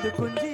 அது கொஞ்சி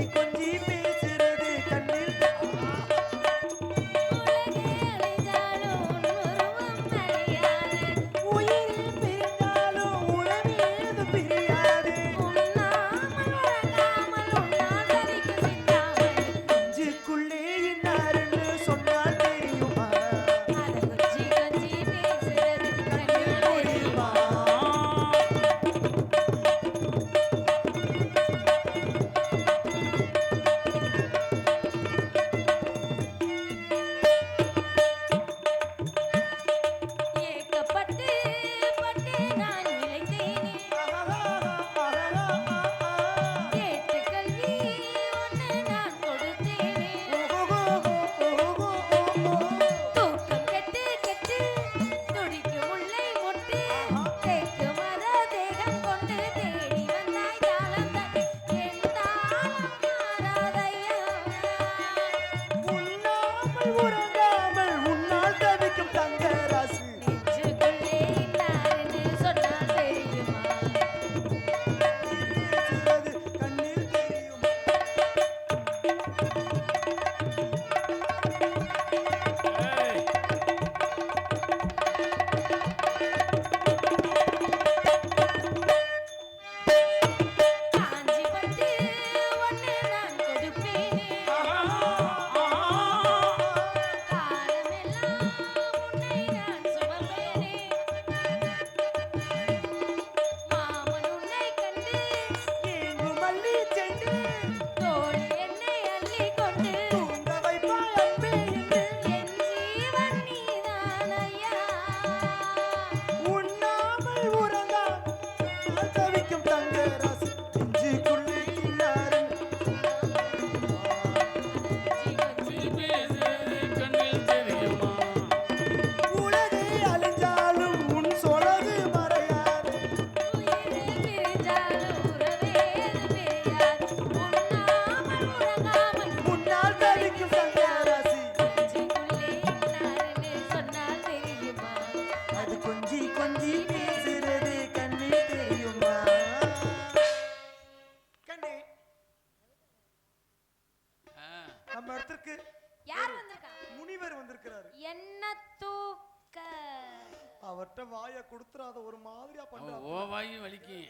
முனிவர் வந்திருக்கிறாரு. என்ன தூக்க? அவர்ட்ட வாயை கொடுத்துறாத ஒரு மாதிரியா பண்றாரு ஓ வாயும் வலிக்கும்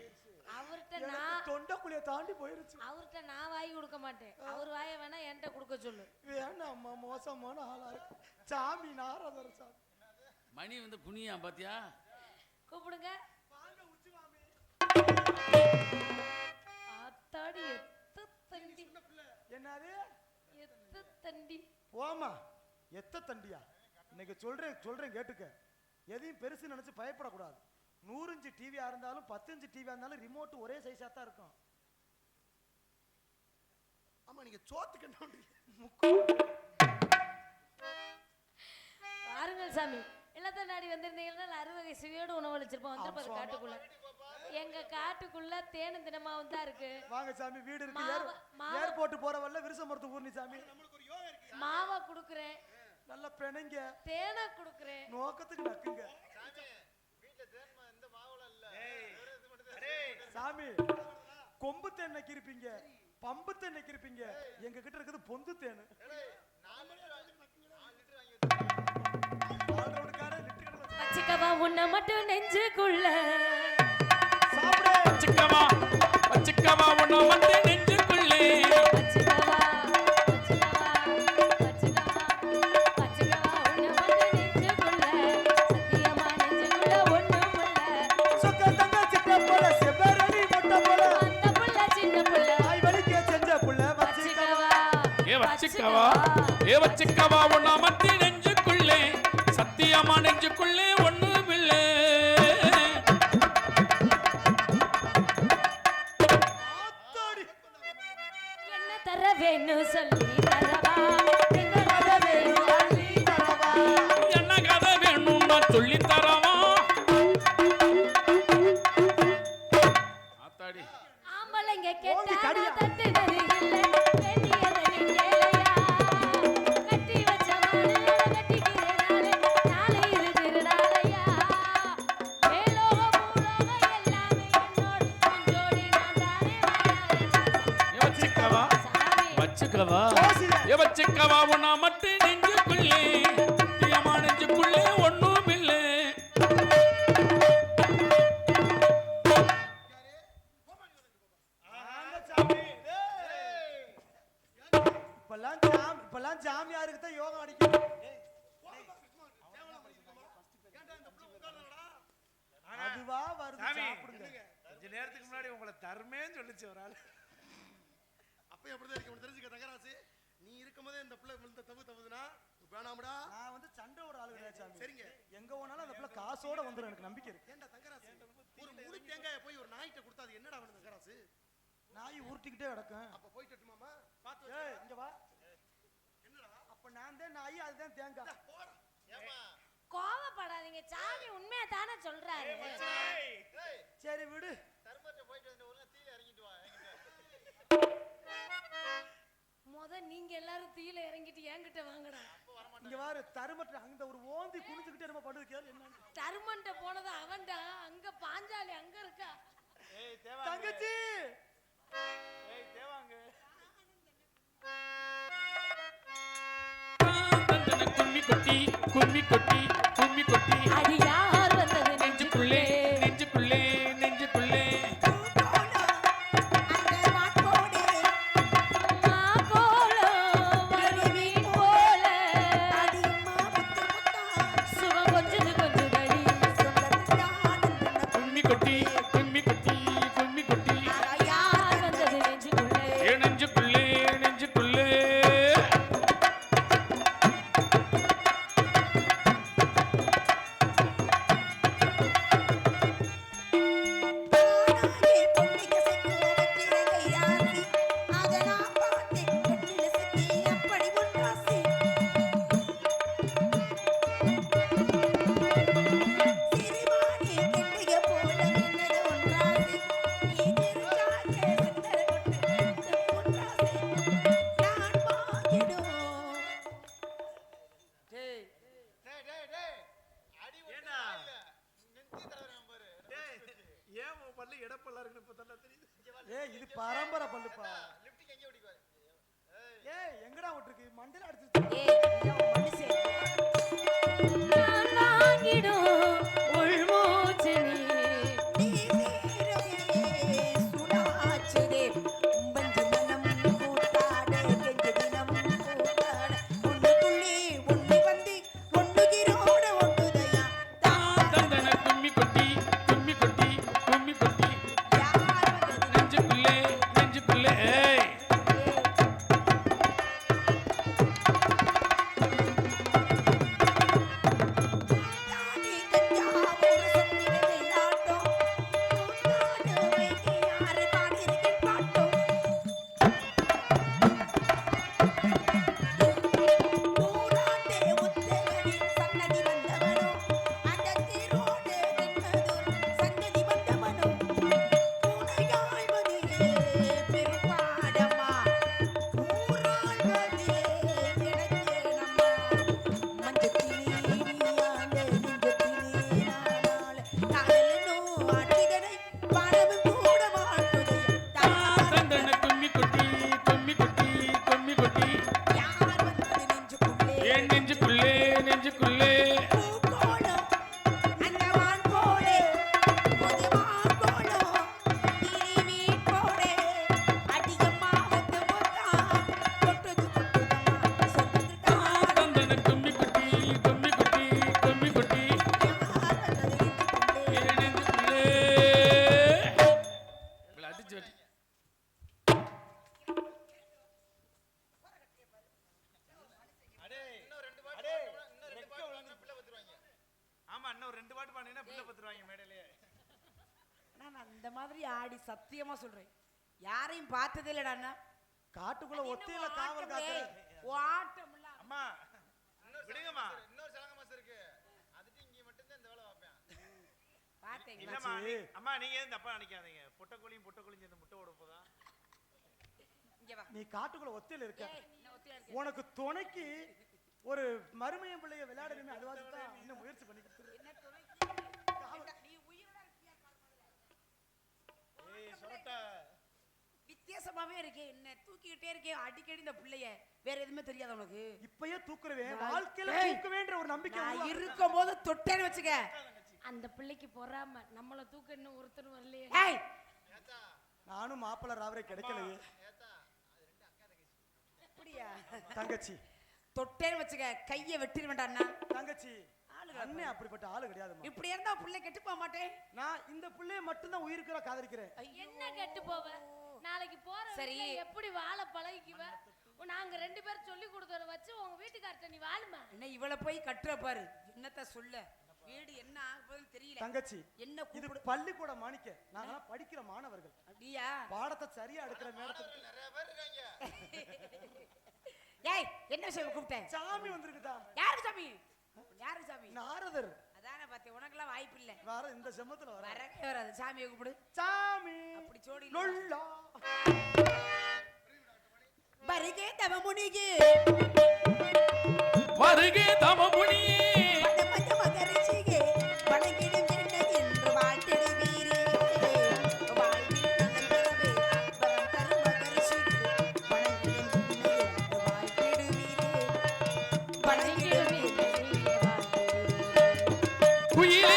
அவர்கிட்ட எனக்கு நான் தொண்டைக்குழிய தாண்டி போயிருச்சு. அவர்கிட்ட நான் வாய் கொடுக்க மாட்டேன். அவர் வாயை வேணா என்கிட்ட கொடுக்க சொல்லு. வேணாம்மா மோசமான ஆளா? இருக்கு சாமி நாரதர் சாமி மணி வந்து குனியா பாத்தியா? கூப்பிடுங்க. ஆத்தாடி எத்து தண்டி. என்னது? எத்து தண்டி. போமா எத்த தண்டியா? இன்னைக்கு சொல்றேன் சொல்றேன் கேட்டுக்க. எதையும் பெருசு நினைச்சு பயப்படக்கூடாது. நூறு இன்ச்சு டிவியா இருந்தாலும் பத்து இன்ச்சு டிவியா இருந்தாலும் ரிமோட் ஒரே சைஸா தான் இருக்கும். ஆமா நீங்க சோத்துக்கு வாருங்கள் சாமி. இல்லத்த நாடி வந்திருந்தீங்கன்னா அறுவகை சுவையோடு உணவு அளிச்சிருப்போம். வந்திருப்பாரு ஆமா. காட்டுக்குள்ள. எங்க காட்டுக்குள்ள தேனும் தினமாவும் தான் இருக்கு. வாங்க சாமி வீடு இருக்கு. ஏர்போர்ட் போற வரல விருசமரத்து ஊர்னி சாமி. மாவை குடுக்குறேன். நல்லா பிணைங்க. தேனை குடுக்குறேன். நோக்கத்துக்கு நக்குங்க. சாமி கொம்பு தென்னைக்கு இருப்பீங்க பம்பு தென்னைக்கு இருப்பீங்க எங்க கிட்ட இருக்குது பொந்து தேனு. வச்சுக்கவா உன்னை மட்டும் நெஞ்சுக்குள்ள. வச்சுக்கவா வச்சுக்கவா உன்னை வந்து வச்சுக்கவா ஏ வச்சுக்கவா ஏ வச்சுக்கவா உன்னை வந்து நெஞ்சுக்குள்ளே சத்தியமா நெஞ்சுக்குள்ளே ஒண்ணுமில்லை. ஆத்தாடி என்ன தர வேணும் சொல்லி? சுத்திக்கிட்டே கிடக்கும். அப்ப போயிட்டு மாமா இங்க வா. அப்ப நான் தான் நாய் அதுதான் தேங்காய். ஏமா கோவப்படாதீங்க சாமி உண்மையா தானே சொல்றாரு சரி விடு. முத நீங்க எல்லாரும் தீயில இறங்கிட்டு என்கிட்ட வாங்கடா. இங்க வாரு தருமட்ட அந்த ஒரு ஓந்தி குனிஞ்சுக்கிட்டே நம்ம பண்ணுது கேளு என்ன தருமன்ட்ட போனது அவன்டா அங்க பாஞ்சாலி அங்க இருக்கா. தங்கச்சி! கும்மி கொட்டி கும்மி கொட்டி கும்மி கொட்டி. அடியா. பார்த்தது இல்லடா காட்டுக்குள்ள ஒத்தையில காவல் காக்குற ஓட்டம்ல அம்மா விடுங்கம்மா. இன்னொரு சலங்க மாஸ் இருக்கு. அதுக்கு இங்க மட்டும் தான் இந்த வேலை வைப்பேன். பாத்தீங்களா? அம்மா நீங்க எதுவும் தப்பா நினைக்காதீங்க? பொட்டக்கோழியும் பொட்டக்கோழியும் சேர்ந்து முட்டை ஓட போதா? நீ காட்டுக்குள்ள ஒத்தையில இருக்க. உனக்கு துணைக்கு ஒரு மருமையம் பிள்ளைய விளையாடணுமே அதுவாக தான் இன்னும் முயற்சி பண்ணி கொடுத்துரு ஏய் சொரட்டா பேசமாவே இருக்கே என்ன தூக்கிக்கிட்டே இருக்கே அடிக்கடி இந்த பிள்ளைய. வேற எதுவுமே தெரியாத உனக்கு? இப்பயே தூக்குறவே வாழ்க்கையில தூக்குவேன்ற ஒரு நம்பிக்கை இருக்கும் போது தொட்டேன்னு வச்சுக்க. அந்த பிள்ளைக்கு பொறாம நம்மள தூக்க இன்னும் ஒருத்தர் வரலையே. நானும் மாப்பிள்ளை ராவரே கிடைக்கலையே. அப்படியா? தங்கச்சி. தொட்டேன்னு வச்சுக்க கைய வெட்டிட வேண்டாம் தங்கச்சி அண்ணன் அப்படிப்பட்ட ஆளு கிடையாது இப்படி இருந்தா பிள்ளை கெட்டு போக மாட்டேன். நான் இந்த பிள்ளைய மட்டும்தான் உயிருக்குற காதலிக்கிறேன். என்ன கெட்டு போவேன் நாளைக்கு போற சரி. எப்படி வாழ பழகிக்குவ? நாங்க ரெண்டு பேரும் சொல்லி கொடுத்தத வச்சு உங்க வீட்டுக்கார்ட்ட நீ வாழுமா? என்ன இவளை போய் கட்டுற பாரு. என்னத்த சொல்ல? வீடு என்ன ஆக போகுதுன்னு தெரியல. தங்கச்சி என்ன இது பள்ளிக்கூட மாணிக்க. நாங்களாம் படிக்கிற மாணவர்கள். அப்படியா? பாடத்தை சரியா எடுக்கிற நேரத்துக்கு ஏய் என்ன விஷயம் கூப்பிட்டேன் சாமி வந்திருக்குதா? யாரு சாமி? யாரு சாமி? நாரதர். அதானே பார்த்தேன் உனக்கெல்லாம் வாய்ப்பு இல்ல வர இந்த செம்மத்துல வர. வரவே வராது. சாமியை கூப்பிடு. சாமி அப்படி சோடி லொல்லா வருகே தவமுனிகே. வருகே தமமுனியே 不赢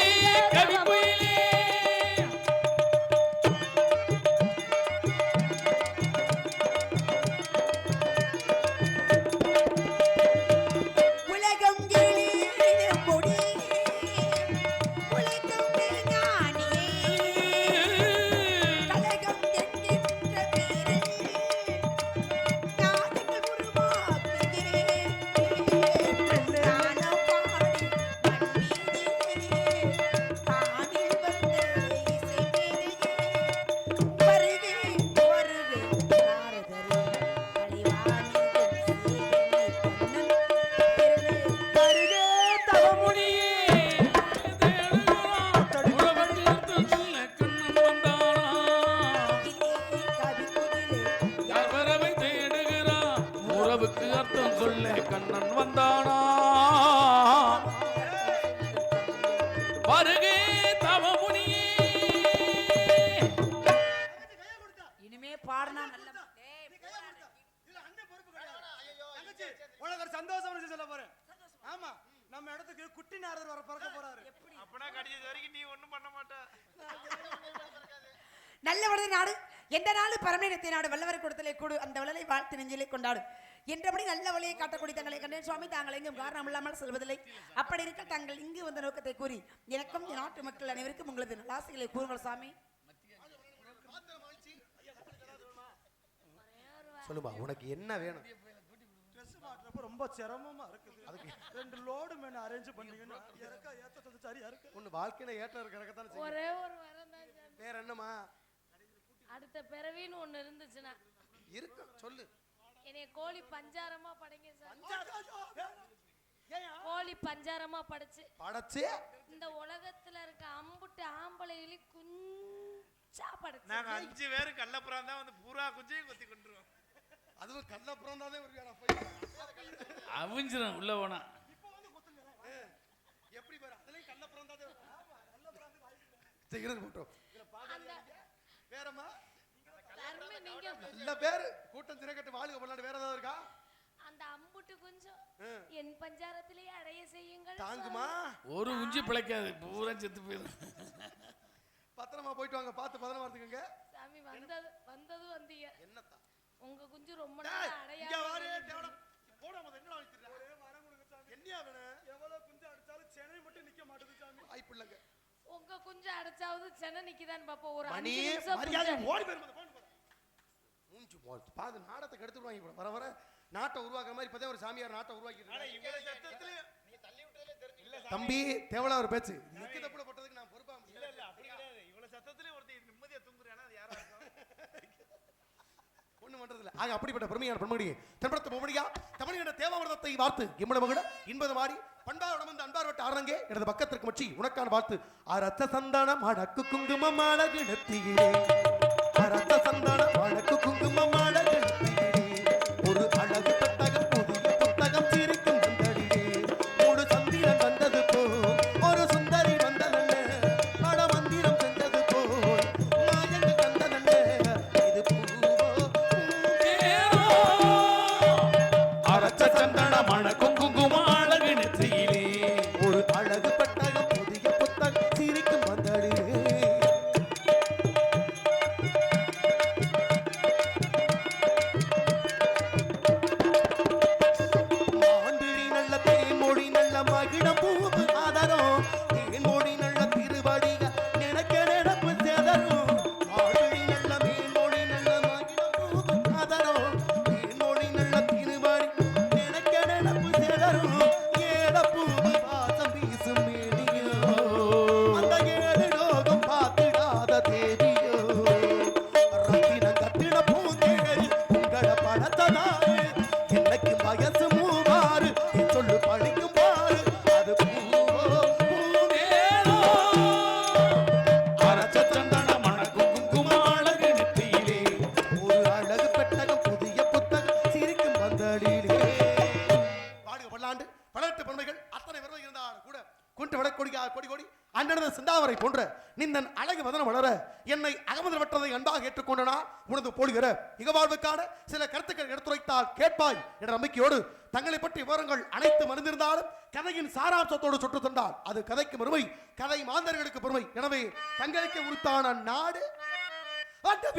கூடு அந்த வளரை வாழ்த்து நெஞ்சிலே கொண்டாடு. என்றபடி நல்ல வழியை காட்டக்கூடிய தங்களை கண்டேன். சுவாமி தாங்கள் எங்கும் காரணம் இல்லாமல் செல்வதில்லை. அப்படி இருக்க தாங்கள் இங்கு வந்த நோக்கத்தை கூறி எனக்கும் என் நாட்டு மக்கள் அனைவருக்கும் உங்களது நலாசிகளை கூறுங்கள் சாமி. சொல்லுமா உனக்கு என்ன வேணும்? ட்ரெஸ் மாட்டுறப்ப ரொம்ப சிரமமா இருக்குது. அதுக்கு ரெண்டு லோடு மேல அரேஞ்ச் பண்ணீங்கன்னா இறக்க ஏத்த சொல்லி சரியா இருக்கு ஒண்ணு வாழ்க்கையில ஏற்றம் இருக்க இருக்கத்தானே செய்யும் ஒரே ஒரு வரம் தான் சாமி. வேற என்னம்மா? அடுத்த பிறவின்னு ஒண்ணு இருந்துச்சுன்னா இருக்கு சொல்லு. என்னைய கோழி பஞ்சாரமா படைங்க ஏன் கோழி பஞ்சாரமா படைச்சு. படைச்சு? இந்த உலகத்துல இருக்க அம்புட்டு ஆம்பளைகளையும் குஞ்சா படைச்சு. நாங்க அஞ்சு பேரும் கள்ளப்புறம் தான் வந்து பூரா குஞ்சையும் கொத்தி கொண்டுருவோம். அதுவும் கள்ளப்புறம் தானே ஒரு வேலை போய் அவிஞ்சிரும் உள்ள போனா. எப்படி பாரு? அதுலயும் கள்ளப்புறம் தானே சரி போட்டோம். வேறம்மா? நல்ல பேரு. கூட்டம் திரக்கட்டு வாழ்க பண்ணாடு வேற ஏதாவது இருக்கா? அந்த அம்புட்டு குஞ்சம் என் பஞ்சாரத்திலேயே அடைய செய்யுங்கள் தாங்குமா? ஒரு குஞ்சு பிழைக்காது பூரா செத்து போயிடும். பத்திரமா போயிட்டு வாங்க பார்த்து பத்திரமா இருந்துக்கங்க. சாமி வந்தது வந்தது வந்தீங்க என்னத்தா? உங்க குஞ்சு ரொம்ப நாள் இங்க வாரு அடையாது தேவடா. போடாம என்னடா வச்சிருக்க? ஒரே மரம் கொடுங்க சாமி. என்னையா வேணும்? எவ்வளவு குஞ்சு அடிச்சாலும் சென்னை மட்டும் நிக்க மாட்டேது சாமி. வாய்ப்பு இல்லைங்க உங்க குஞ்சு அடைச்சாவது சென்னை நிக்குதான்னு பாப்போம். ஒரு மணி அஞ்சு நிமிஷம். ஓடி போயிருமா போன் போடு. மூஞ்சி மோத்து பாது நாடத்தை கெடுத்துடுவாங்க இப்போ வர வர நாட்டை உருவாக்குற மாதிரி இப்பதான் ஒரு சாமியார் நாட்டை சத்தத்துலயும் தம்பி தேவலா ஒரு பேச்சு. எக்கு தப்புல போட்டதுக்கு நான் பொறுப்பா இல்ல இல்ல அப்படி கிடையாது. இவ்வளவு சத்தத்துலயும் ஒருத்தன் நிம்மதியா தூங்குறானா அது யாரா இருக்கும் ஒண்ணு பண்றதில்ல. ஆக அப்படிப்பட்ட பெருமையான பெண்மணி தென்படுத்த பொம்மடியா தமிழ்கிற தேவாமிரதத்தை வார்த்து இம்மட மகுட இன்பது மாடி பண்பாடு வந்து அன்பார் வட்ட ஆரங்கே எனது பக்கத்திற்கு மச்சி உனக்கான வாழ்த்து. அரத்த சந்தானம் அடக்கு குங்குமம் அழகு நெத்தியிலே அரத்த சந்தானம் அடக்கு எடுத்துரைத்தால் என்ற நம்பிக்கையோடு தங்களை பற்றி விவரங்கள் அனைத்து மறந்திருந்தாலும் கதையின் சாராம்சத்தோடு சுற்று தந்தால் அது கதைக்கு பெருமை கதை மாந்தர்களுக்கு பெருமை எனவே தங்களுக்கு உருத்தான நாடு அட்ட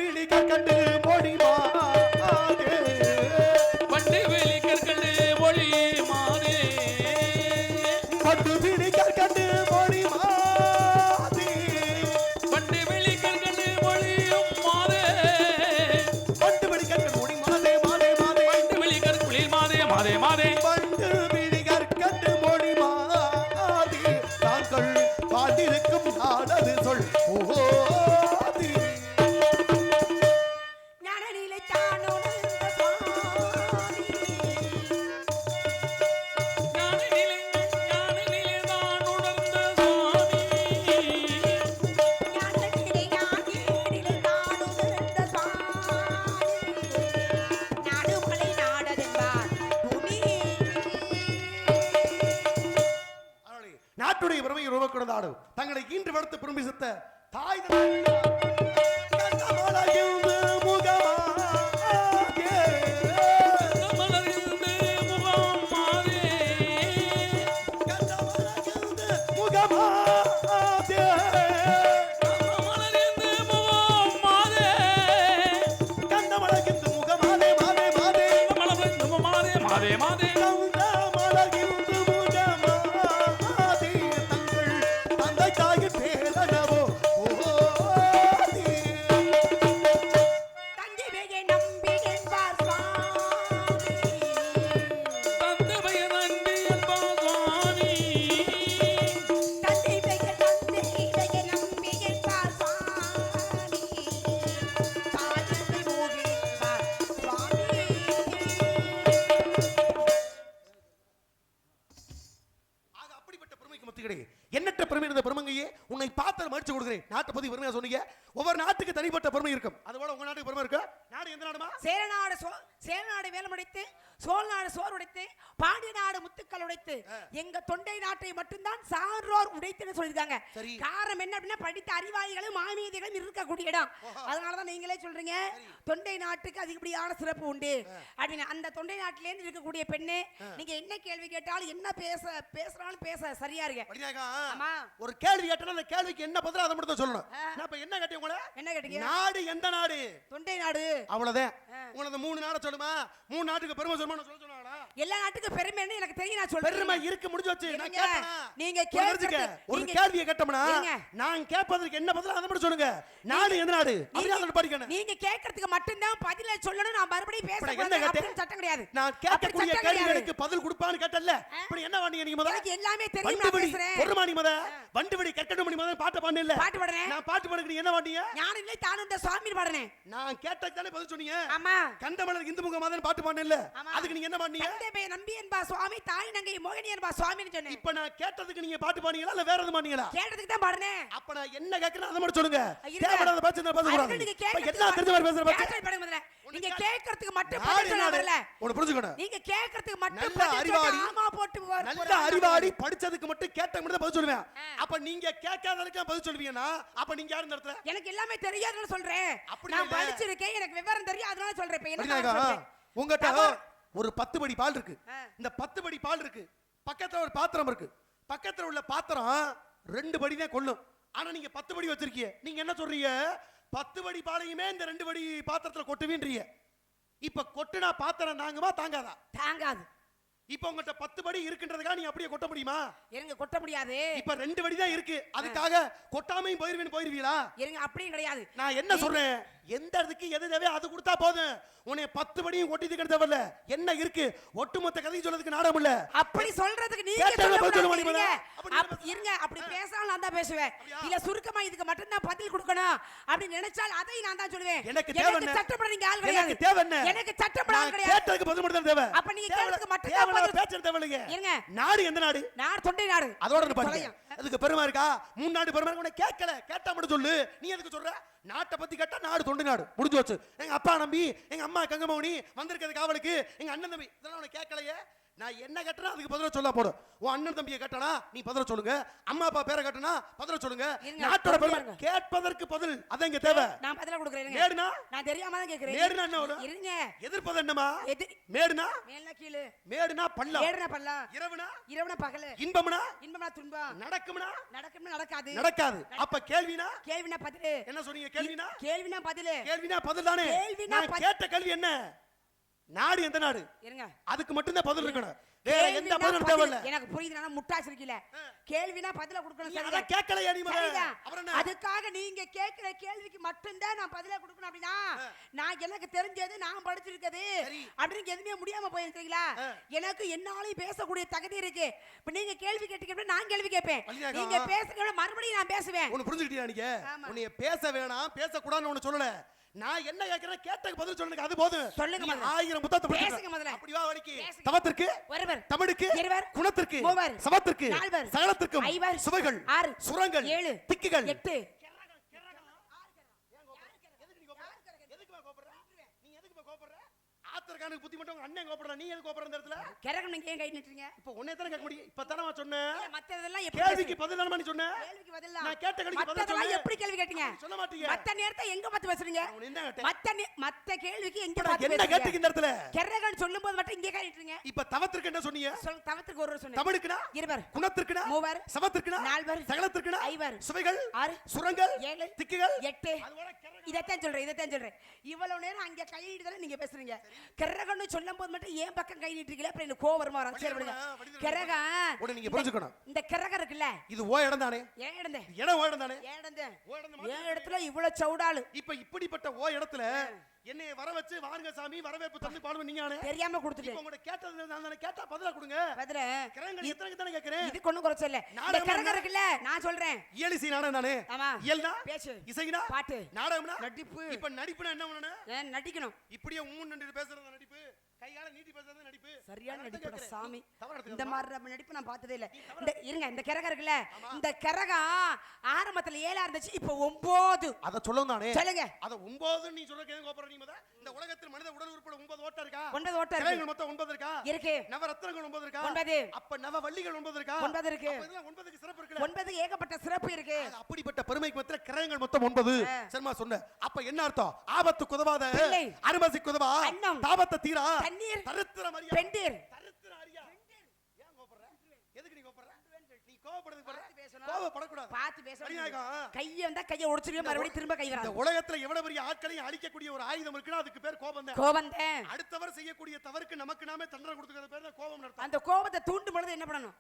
கண்டு மொழி மாதே. கொண்டாடும் தங்களை ஈன்று வளர்த்து பெருமை சித்த தாய் தனிப்பட்ட பெருமை இருக்கும். அதுபோல உங்க நாட்டுக்கு பெருமை இருக்கு? நாடு எந்த நாடுமா? சேரநாடு வேலை முடித்து வேலமுடைத்து சோழநாடு சோர் உடைத்து பாண்டிய நாடு முத்துக்கள் உடைத்து எங்க தொண்டை நாட்டை மட்டும்தான் சான்றோர் உடைத்துன்னு சொல்லியிருக்காங்க. காரணம் என்ன அப்படின்னா படித்த அறிவாளிகளும் மாமீதிகளும் இருக்கக்கூடிய இடம். அதனாலதான் நீங்களே சொல்றீங்க தொண்டை நாட்டுக்கு அதிகப்படியான சிறப்பு உண்டு. அப்படின்னு. அந்த தொண்டை நாட்டிலேருந்து இருக்கக்கூடிய பெண்ணு நீங்க என்ன கேள்வி கேட்டாலும் என்ன பேச பேசுறாலும் பேச சரியா இருக்க ஆமா. ஒரு கேள்வி கேட்டா அந்த கேள்விக்கு என்ன பதிலோ அதை மட்டும் சொல்லணும். நான் இப்ப என்ன கேட்டேன் உங்களை? என்ன கேட்டீங்க? நாடு எந்த நாடு? தொண்டை நாடு. அவ்வளவுதான். உங்களை மூணு நாடை சொல்லுமா? மூணு நாட்டுக்கு பெருமை சொல்லுமா? நான் சொல்ல சொன்னாங்களா எல்லா நாட்டுக்கும் பெருமைன்னு எனக்கு தெரியும் நான் சொல்றேன். பெருமை இருக்கு முடிஞ்சு வச்சு நான். கேட்டேனா? நீங்க ஒரு நிறுத்துக்க. கேட்கறது- ஒரு கேள்வியை கேட்டோம்னா. நான் கேட்பதற்கு என்ன பதிலோ அதை மட்டும் சொல்லுங்க. நாடு எந்த நாடு? அப்படியே படிக்கணும். நீங்க கேட்கறதுக்கு மட்டும்தான் பதில சொல்லணும். நான் மறுபடியும் பேச கேட்டேன்? அப்படின்னு சட்டம் கிடையாது. நான் கேட்கக்கூடிய. கேள்விகளுக்கு பதில் கொடுப்பான்னு கேட்டல இப்படி என்ன வாண்டிங்க நீங்க முதல்ல? எனக்கு எல்லாமே தெரியும் நான் பேசுறேன். ஒரு மணி முத வண்டு விடி கட்டணம் மணி முத பாட்டு பாடு இல்ல. பாட்டு பாடுறேன். நான் பாட்டு நீ என்ன வாண்டிங்க? ஞானிலே தானும் இந்த சுவாமி பாடுறேன். நான் கேட்டதுக்கு தானே பதில் சொன்னீங்க? ஆமா. கண்டமலர் இந்து முக மாதன் பாட்டு பாடு இல்ல. அதுக்கு நீங்க என்ன பண்ணீங்க? தந்தை பையன் நம்பி என்பா சுவாமி தாய் நங்கை மோகினி என்பா சுவாமின்னு சொன்னேன். இப்ப நான் கேட்டதுக்கு நீங்க பாட்டு பாடுனீங்களா இல்ல வேற எதுவும் பாடுனீங்களா? கேட்டதுக்கு தான் பாடுறேன் அப்ப நான் என்ன கேட்கறேன் அதை மட்டும் சொல்லுங்க. தேவைப்படாத பேச்சு இருந்தா பேச கூடாது. நீங்க என்ன தெரிஞ்ச மாதிரி பேசுற பேச்சு. முதல்ல. நீங்க கேட்கறதுக்கு மட்டும் பதில் சொல்ல வரல. உன புரிஞ்சுக்கணும். நீங்க கேட்கறதுக்கு மட்டும் பதில் அறிவாளி, ஆமா போட்டு நல்ல. அறிவாளி. படிச்சதுக்கு மட்டும் கேட்ட மட்டும் பதில் சொல்லுவேன். அப்ப நீங்க கேட்காததுக்கு பதில் சொல்லுவீங்கன்னா அப்ப நீங்க யாரு இந்த இடத்துல எனக்கு எல்லாமே தெரியாதுன்னு சொல்றேன். நான். படிச்சிருக்கேன் எனக்கு விவரம் தெரியும் அதனால சொல்றேன். இப்ப என்ன நான்? உங்ககிட்ட. ஒரு பத்து படி பால் இருக்கு. இந்த பத்து படி பால் இருக்கு. பக்கத்துல ஒரு பாத்திரம் இருக்கு. பக்கத்துல உள்ள பாத்திரம் ரெண்டு படி தான் கொள்ளும். ஆனா நீங்க பத்து படி வச்சிருக்கீங்க. நீங்க என்ன சொல்றீங்க? பத்து படி பாலையுமே இந்த ரெண்டு படி பாத்திரத்துல கொட்டுவீன்றீங்க. இப்ப கொட்டுனா பாத்திரம் தாங்குமா தாங்காதா? தாங்காது. இப்ப உங்ககிட்ட பத்து படி இருக்குன்றதுக்காக நீங்க அப்படியே கொட்ட முடியுமா? இருங்க கொட்ட முடியாது. இப்ப ரெண்டு படி தான் இருக்கு. அதுக்காக கொட்டாமையும் போயிருவேன்னு போயிருவீங்களா இருங்க அப்படியும் கிடையாது. நான் என்ன சொல்றேன்? எந்த இதுக்கு எது தேவையோ அது கொடுத்தா போதும். உன்னை பத்து படியும் தீக்கிற தேவையில்ல. என்ன இருக்கு? ஒட்டுமொத்த கதையும் சொல்றதுக்கு நாடம் இல்ல. அப்படி சொல்றதுக்கு நீங்க? இருங்க. அப்படி அப்- பேச- இருங்க அப்படி பேசாலும் நான் தான் பேசுவேன்? இல்ல சுருக்கமா இதுக்கு மட்டும் தான் பதில் கொடுக்கணும். அப்படி நினைச்சால் அதை நான் தான் சொல்லுவேன். எனக்கு தேவை? சட்டப்பட நீங்க ஆள் எனக்கு கிடையாது. தேவை என்ன எனக்கு சட்டப்பட ஆள் கிடையாது. கேட்டதுக்கு பதில் மட்டும் தேவை. அப்ப நீங்க தேவை- கேட்டதுக்கு மட்டும் தான் தேவையில்லாத பதில். பேச்சு தேவை இல்லைங்க இருங்க. நாடு எந்த நாடு? நான் தொண்டை நாடு. அதோட தொலையும். அதுக்கு பெருமை இருக்கா? மூணு நாடு பெருமை உனக்கு கேட்கல. கேட்டா மட்டும் சொல்லு. நீ எதுக்கு சொல்ற? நாட்டை பத்தி கேட்டா நாடு தொண்டு நாடு. முடிஞ்சு வச்சு எங்க அப்பா நம்பி எங்க அம்மா கங்கமௌனி வந்திருக்கிறது காவலுக்கு எங்க அண்ணன் தம்பி இதெல்லாம் உனக்கு கேட்கலையே. நான் என்ன கேட்டனா அதுக்கு பதிலா சொல்ல போடும் உன் அண்ணன் தம்பியை கேட்டனா? நீ பதில சொல்லுங்க. அம்மா அப்பா பேரை கேட்டனா பதில சொல்லுங்க. நாட்டோட பெருமை. கேட்பதற்கு பதில். அதான் இங்க தேவை? நான் பதிலா கொடுக்குறேன். மேடுனா? நான் தெரியாம தான் கேக்குறேன். மேடுனா என்ன வரும்? இருங்க. எதிர்ப்பது என்னமா மேடுனா? மேல கீழே. மேடுனா பள்ளம். ஏடுனா பல்லா இரவுனா? இரவுனா பகலு. இன்பம்னா? இன்பமா துன்பம். நடக்கும்னா? நடக்கும்னு நடக்காது. நடக்காது. அப்ப கேள்வினா? கேள்வினா பதிலு. என்ன சொன்னீங்க? கேள்வினா? கேள்வினா பதிலு. கேள்வினா பதில் தானே? நான். கேட்ட கேள்வி என்ன? நாடு எந்த நாடு? இருங்க. அதுக்கு மட்டும்தான் பதில் இருக்கணும். வேற எந்த பதிலும். தேவையில்ல. எனக்கு புரியுது நான் முட்டாசு இருக்கல கேள்வினா பதிலா கொடுக்கணும் சரியா? கேட்கலையா நீ முதல்ல? அதுக்காக நீங்க கேட்கிற கேள்விக்கு மட்டும்தான் நான் பதிலா கொடுக்கணும் அப்படின்னா நான் எனக்கு தெரிஞ்சது நான் படிச்சிருக்கிறது சரி. அப்படின்னு எதுவுமே முடியாம போயிருக்கீங்களா எனக்கு என்னாலையும் பேசக்கூடிய தகுதி இருக்கு. இப்ப நீங்க கேள்வி கேட்டீங்க நான் கேள்வி கேட்பேன். நீங்க பேசுங்க மறுபடியும் நான் பேசுவேன். ஒண்ணு புரிஞ்சுக்கிட்டியா நீங்க. உன்னைய பேச வேணாம் பேசக்கூடாதுன்னு ஒண்ணு சொல்லல. நான் என்ன கேட்கிறேன் கேட்ட பதில் சொல்லுங்க அது போதும் சொல்லுங்க. ஆயிரம் புத்தகத்தை பேசுங்க. முதல்ல. அப்படி வா வழிக்கு. தவத்திற்கு ஒருவர் தமிழுக்கு இருவர் குணத்திற்கு மூவர் சமத்திற்கு நால்வர் சகலத்திற்கும் ஐவர் சுவைகள் ஆறு சுரங்கள் ஏழு திக்குகள் எட்டு ஆத்திரக்கானுக்கு புத்தி மட்டும் அண்ணன் கோபப்படுற நீ எதுக்கு கோபப்படுற இடத்துல? கிரகம் நீங்க ஏன் கை நிட்டுறீங்க? இப்ப உன்னை தானே கேட்க முடியும். இப்ப தானே சொன்னேன். மத்ததெல்லாம் எப்படி கேள்விக்கு பதில் தானே நீ சொன்ன கேள்விக்கு பதிலா நான் கேட்ட கேள்விக்கு பதில் சொல்லு. எப்படி கேள்வி கேட்டீங்க? சொல்ல மாட்டீங்க. மத்த நேரத்தை எங்க பார்த்து பேசுறீங்க? மத்த மத்த கேள்விக்கு எங்க பார்த்து என்ன கேட்டுக்கு இந்த இடத்துல? கெரகன் சொல்லும்போது மட்டும் இங்கே கேட்டுறீங்க இப்ப தவத்திற்கு என்ன சொன்னீங்க? சொல் தவத்துக்கு ஒரு சொன்னேன். தமிழுக்குனா இருவர். குணத்திற்குனா? மூவர். சமத்திற்குனா நால்வர். சகலத்திற்குனா? ஐவர். சுவைகள்? ஆறு. சுரங்கள்? ஏழு. திக்குகள்? எட்டு. இதைத்தான் சொல்றேன் இதைத்தான் சொல்றேன். இவ்வளவு நேரம் அங்க கை நீட்டுதானே நீங்க பேசுறீங்க. கெரகன்னு சொல்லும் போது மட்டும் ஏன் பக்கம் கை நீட்டுறீங்களா அப்புறம் எனக்கு கோவம் வருமா? சரி விடுங்க. கெரகம் உடனே நீங்க புரிஞ்சுக்கணும். இந்த கெரகம் இருக்குல்ல? இது ஓ இடம் தானே? ஏன் இது இடம் ஓ இடம் தானே? ஏன் இடம் ஏன் இடத்துல இவ்வளவு சவுடாளு? இப்ப இப்படிப்பட்ட ஓ இடத்துல என்னைய வர வச்சு வாருங்க சாமி வரவேற்பு தந்து பாடுவேன் நீங்க தெரியாம இப்ப கொடுத்துட்டேன் உங்கள்ட்ட கேட்டது நான் தானே கேட்டா பதிலா கொடுங்க. பதில? கிரகங்கள் எத்தனை தானே கேட்கிறேன் இது கொண்டு குறைச்ச இல்ல இந்த கரகம் என்ன? இருக்குல்ல நான் சொல்றேன். இயலிசை நாடகம் தானே? ஆமா. இயல்னா? பேச்சு இசைனா? பாட்டு. நாடகம்னா? நடிப்பு. இப்ப நடிப்புனா என்ன பண்ணணும்? ஏன் நடிக்கணும். இப்படியே உம்முன்னு பேசுறது நடிப்பு கையால நீட்டி பேசுறது நடிப்பு. சரியான. சாமி. இந்த. மாதிரி நடிப்பு நான் பார்த்ததே இல்ல. இந்த இருங்க இந்த கரகம் இருக்குல்ல. இந்த கரகம் ஆரம்பத்துல ஏழா இருந்துச்சு இப்ப ஒன்பது அத தானே சொல்லுங்க. அத ஒன்பது நீ சொல்ற கோபுரம் நீ இந்த உலகத்தில் மனித உடல் உறுப்புல ஒன்பது ஓட்டம் இருக்கா? ஒன்பது இருக்கு. கிரகங்கள் மொத்தம் ஒன்பது இருக்கா? இருக்கு. நவரத்னங்கள் ஒன்பது இருக்கா? ஒன்பது. அப்ப நவ வள்ளிகள் ஒன்பது இருக்கா? ஒன்பது இருக்கு. ஒன்பதுக்கு சிறப்பு இருக்குல்ல. ஒன்பது ஏகப்பட்ட சிறப்பு இருக்கு. அப்படிப்பட்ட பெருமைக்கு மத்தியில கிரகங்கள் மொத்தம் ஒன்பது. சரிமா சொன்ன. அப்ப என்ன அர்த்தம்? ஆபத்து குதவாத. அருமசி குதவா. தாபத்த தீரா? தண்ணீர். தரித்திர மரியா பெண்டீர். தரித்திர அரியா ஏன் கோபப்படுற எதுக்கு நீ கோபப்படுற நீ கோபப்படுறது பேசணும். கோபப்படக்கூடாது பார்த்து பேச மணிநாயகம், கைய வந்தா கைய உடைச்சிருக்க மறுபடியும் திரும்ப கை வராது. உலகத்துல எவ்வளவு பெரிய ஆட்களையும் அழிக்கக்கூடிய ஒரு ஆயுதம் இருக்குன்னா அதுக்கு பேர் கோபம் தான். கோபந்தேன் அடுத்தவர் செய்யக்கூடிய தவறுக்கு நமக்கு நாமே தண்டனை கொடுக்கிறது பேர் தான் கோபம் நடத்தும் அந்த கோபத்தை தூண்டும் பொழுது என்ன பண்ணணும்?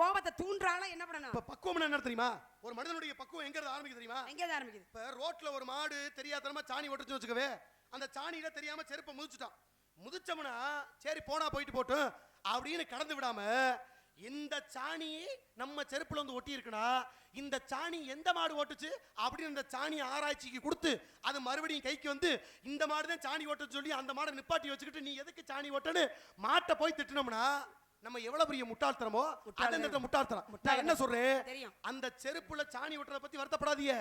கோபத்தை தூண்டுறானா என்ன பண்ணணும்? இப்ப பக்குவம் என்ன தெரியுமா? ஒரு மனிதனுடைய பக்குவம் எங்க இருந்து ஆரம்பிக்குது தெரியுமா? எங்க இருந்து ஆரம்பிக்குது? இப்ப ரோட்ல ஒரு மாடு தெரியாதனமா சாணி ஓட்டுச்சு வச்சுக்கவே அந்த சாணியில தெரியாம செருப்பை முதிச்சுட்டான். முதிச்சோம்னா சரி போனா போயிட்டு போட்டும் அப்படின்னு கடந்து விடாம இந்த சாணி நம்ம செருப்புல வந்து ஒட்டி இருக்குன்னா இந்த சாணி எந்த மாடு ஓட்டுச்சு? அப்படின்னு இந்த சாணி ஆராய்ச்சிக்கு கொடுத்து அது மறுபடியும் கைக்கு வந்து இந்த மாடு தான் சாணி ஓட்டுன்னு சொல்லி அந்த மாடை நிப்பாட்டி வச்சுக்கிட்டு நீ எதுக்கு சாணி ஓட்டன்னு மாட்டை போய் திட்டுனோம்னா நம்ம எவ்வளவு பெரிய முட்டாள்தனமோ அந்த முட்டாள்தனம். நான் என்ன சொல்றேன். அந்த செருப்புல சாணி ஒட்டுறத பத்தி வருத்தப்படாதீங்க.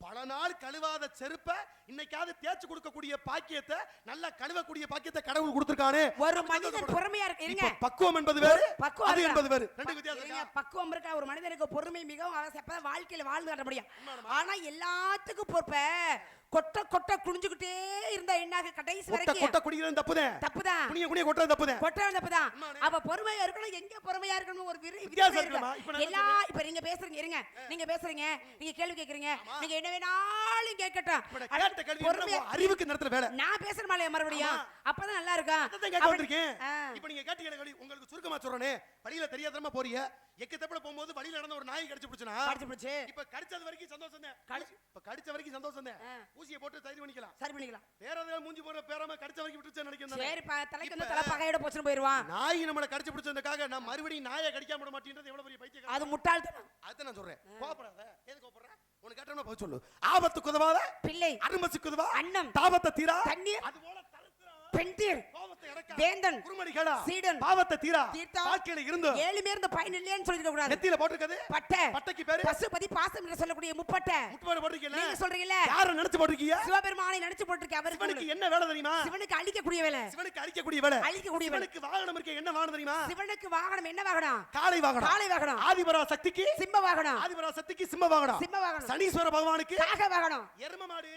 பல நாள் கழுவாத செருப்பை இன்னைக்காவது தேய்ச்சு கொடுக்கக்கூடிய பாக்கியத்தை நல்லா கழுவக்கூடிய பாக்கியத்தை கடவுள் கொடுத்திருக்கானே. ஒரு மனிதன். பொறுமையா இருக்கு. பக்குவம் என்பது வேறு பக்குவம் அது? என்பது வேறு. ரெண்டு வித்தியாசம்? பக்குவம் இருக்கா? ஒரு மனிதனுக்கு பொறுமை மிகவும் அவசியம். வாழ்க்கையில வாழ்ந்து காட்ட முடியும். ஆனா எல்லாத்துக்கும் பொறுப்ப கொட்ட கொட்ட குனிஞ்சுக்கிட்டே இருந்தா என்னாக? கடைசி வரைக்கும். கொட்ட குடிக்கிறது தப்புதேன் தப்புதான் குனிய குனிய கொட்டுறது தப்புதேன் கொட்ட தப்புதான் அவ பொறுமையா இருக்கணும் எங்க பொறுமையா இருக்கணும் ஒரு வித்தியாசம் இருக்கு எல்லா இப்ப நீங்க பேசுறீங்க இருங்க. நீங்க பேசுறீங்க நீங்க கேள்வி கேக்குறீங்க. நீங்க என்ன வேணாலும் கேட்கட்டும். பொறுமையா அறிவுக்கு நடத்துற வேலை. நான் பேசுற மாலையா மறுபடியும். அப்பதான் நல்லா ஆ. இப்ப நீங்க கேட்டீங்க உங்களுக்கு சுருக்கமா சொல்றேனே. வழியில தெரியாதனமா போறீங்க. எக்க தப்புல போகும்போது வழியில நடந்த ஒரு நாய் கடிச்சு பிடிச்சனா படிச்சு பிடிச்சு. இப்ப கடிச்சது வரைக்கும் சந்தோஷம் தான் இப்ப கடிச்ச வரைக்கும் சந்தோஷம் தான். ஊசியை போட்டு தயிர் பண்ணிக்கலாம் சரி பண்ணிக்கலாம். வேற ஏதாவது மூஞ்சி போற பேராம கடிச்ச வரைக்கும் விட்டுச்சு நினைக்கிறேன் சரி தலைக்கு வந்து தலை பகையோட போச்சுன்னு போயிருவான் நாய் நம்மள கடிச்சு பிடிச்சதுக்காக நான் மறுபடியும் நாயை கடிக்காம விட மாட்டேன்றது எவ்வளவு பெரிய பைத்தியம் அது முட்டாள்தனம். அதான் நான் சொல்றேன். கோபப்படாத. எது கோபப்படுற? உனக்கு கேட்டோம்னா பதில் சொல்லு. ஆபத்து குதவாத பிள்ளை. அருமசி குதவா அன்னம். தாபத்தை தீரா தண்ணீர். அது போல பெண்டீர் வேந்தன் குருமணி கேடா சீடன் பாவத்தை தீரா தீர்த்தா வாழ்க்கையில இருந்து ஏழு பேர்ந்த பயன் இல்லையான்னு சொல்லிருக்க கூடாது நெத்தியில போட்டிருக்கது? பட்டை பட்டைக்கு பேரு? பசுபதி பாசம் என்று சொல்லக்கூடிய முப்பட்டை. முட்டுப்பாடு போட்டிருக்கீங்க நீங்க சொல்றீங்கல்ல? யார நினைச்சு போட்டிருக்கீங்க? சிவபெருமானை நினைச்சு போட்டிருக்க அவருக்கு சிவனுக்கு என்ன வேலை தெரியுமா? சிவனுக்கு அழிக்கக்கூடிய வேலை. சிவனுக்கு அழிக்கக்கூடிய வேலை. அழிக்கக்கூடிய வேலை. சிவனுக்கு வாகனம் இருக்க என்ன வாகனம் தெரியுமா? சிவனுக்கு வாகனம் என்ன வாகனம்? காளை வாகனம். காளை வாகனம். ஆதிபரா சக்திக்கு? சிம்ம வாகனம். ஆதிபரா சக்திக்கு சிம்ம வாகனம். சிம்ம வாகனம். சனீஸ்வர பகவானுக்கு காக வாகனம். எரும மாடு.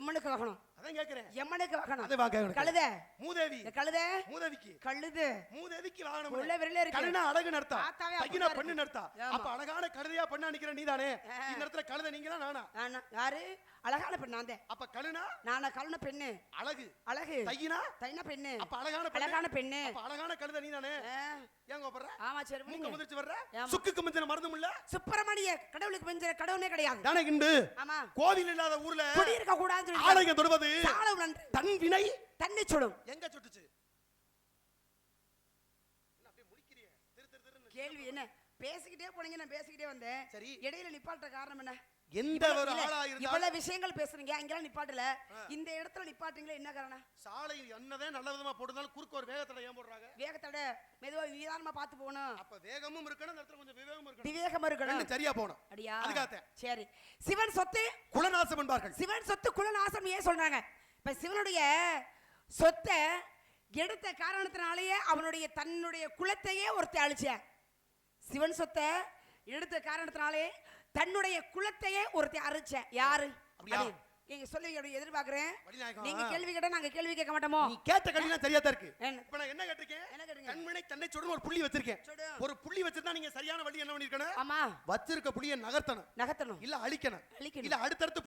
எம்மனுக்கு வாகனம். அதான் கேக்குறேன். எம்மனுக்கு வாகனம் அது எனக்கு. கழுத. மூதேவி. கழுத. மூதேவிக்கு. கழுது. மூதேவிக்கு வாகனம் உள்ள. விரல இருக்கு. கழுனா அழகு நடத்தா. தையினா அப்படிதான் பண்ணு. நடத்தா. அப்ப அழகான கழுதையா பண்ணா நிக்கிற நீதானே. இந்த இடத்துல கழுதை நீங்களா நானா? நானா? யாரு? அழகான பெண் நான் அப்ப கழுனா? நானா கழுன பெண்ணு. அழகு. அழகு. தையினா? தைன பெண்ணு. அப்ப அழகான. அழகான பெண்ணு. அப்ப அழகான கழுதை நீதானே? ஏன் கோபப்படுற? ஆமா சரி மூக்க. முதிர்ச்சி வர்ற. சுக்குக்கு மிஞ்சின மருந்தும் இல்ல சுப்பிரமணிய கடவுளுக்கு மிஞ்சிற கடவுளே கிடையாது. தானே கிண்டு? ஆமா. கோவில் இல்லாத ஊர்ல குடி இருக்க கூடாதுன்னு ஆலயம் தொடுவது சாலம் நன்று தன் வினை தண்ணி சுடும் எங்க சுட்டுச்சு என்ன அப்படியே முழிக்கிறியே? திரு, திரு. கேள்வி என்ன பேசிக்கிட்டே போனீங்க நான் பேசிக்கிட்டே வந்தேன் சரி. இடையில நிப்பாட்ட காரணம் என்ன எந்த ஒரு ஆளா இருந்தாலும் இவ்வளவு விஷயங்கள் பேசுறீங்க. அங்கெல்லாம் நிப்பாட்டல. இந்த இடத்துல நிப்பாட்டுங்களே என்ன காரணம்? சாலை என்னதான் நல்ல விதமா போட்டிருந்தாலும் குறுக்க ஒரு வேகத்துல ஏன் போடுறாங்க வேகத்தோட மெதுவா நிதானமா பார்த்து போகணும். அப்ப வேகமும் இருக்கணும் இடத்துல கொஞ்சம் விவேகமும் இருக்கணும். விவேகமா இருக்கணும். சரியா போகணும். அடியா. அதுக்காகத்தான். சரி. சிவன் சொத்து? குலநாசம் என்பார்கள். சிவன் சொத்து குலநாசம் ஏன் சொல்றாங்க? இப்ப சிவனுடைய சொத்தை எடுத்த காரணத்தினாலேயே அவனுடைய தன்னுடைய குலத்தையே ஒருத்த அழிச்ச சிவன் சொத்தை எடுத்த காரணத்தினாலே தன்னுடைய குலத்தையே ஒருத்த அழிச்ச யாரு? நீங்க சொல்லி அப்படி எதிர்பார்க்கிறேன். நீங்க கேள்வி கேட்டா நாங்க கேள்வி கேட்க மாட்டோமோ? நீ கேட்ட சரியா தான் இருக்கு? என்ன? இப்ப நான் என்ன கேட்டிருக்கேன்? என்ன கேட்டீங்க? கண்வினை தன்னை சுடுன்னு ஒரு புள்ளி வச்சிருக்கேன். ஒரு புள்ளி வச்சிருந்தா நீங்க சரியான வழி என்ன பண்ணிருக்கணும்? ஆமா. வச்சிருக்க புள்ளியை நகர்த்தணும். நகர்த்தணும். இல்ல அழிக்கணும். இல்ல அடுத்தடுத்து